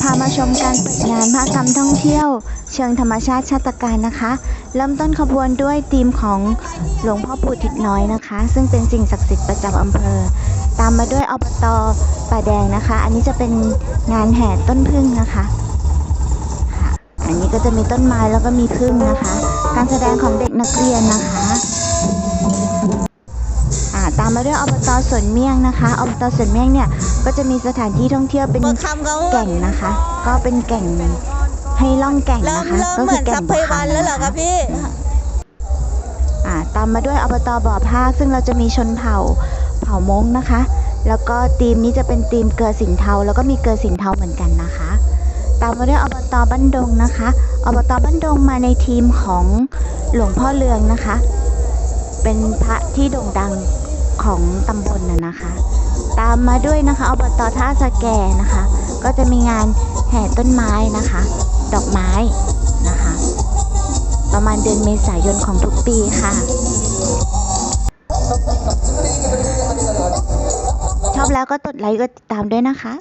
พามาชมการเปิดงานมหกรรมท่องเที่ยว เชิงธรรมชาติชาติการนะคะ เริ่มต้นขบวนด้วยธีมของหลวงพ่อปู่ทิศน้อยนะคะ ซึ่งเป็นสิ่งศักดิ์สิทธิ์ประจำอำเภอ ตามมาด้วยอบตป่าแดงนะคะ อันนี้จะเป็นงานแห่ต้นพึ่งนะคะอันนี้ก็จะมีต้นไม้แล้วก็มีพึ่งนะคะ การแสดงของเด็กนักเรียนนะคะ ตามมาด้วยอบตสวนเมี่ยงนะคะอบตสวนเมี่ยงเนี่ยก็จะมีสถานที่ท่องเที่ยวเป็นเปิดคำเขาแก่งนะคะ ก็เป็นแก่งให้ล่องแก่งเริ่มนะคะเริ่มก็เหคืมือนแก่สังพเพวันแล้วเหรอคะพี่อ่าตามมาด้วยอบตบ่อภาคซึ่งเราจะมีชนเผ่าเผ่ามงนะคะ แล้วก็ทีมนี้จะเป็นทีมเกลือสินเทาแล้วก็มีเกลือสินเทาเหมือนกันนะคะ ตามมาด้วยอบตบ้านดงนะคะอบตบ้านดงมาในทีมของหลวงพ่อเลืองนะคะ เป็นพระที่โด่งดัง ของตำบลน่ะนะคะ ตามมาด้วยนะคะอบตท่าสะแกนะคะ ก็จะมีงานแห่ต้นไม้นะคะ ดอกไม้นะคะ ประมาณเดือนเมษายนของทุกปีค่ะ ชอบแล้วก็กดไลค์กดติดตามด้วยนะคะ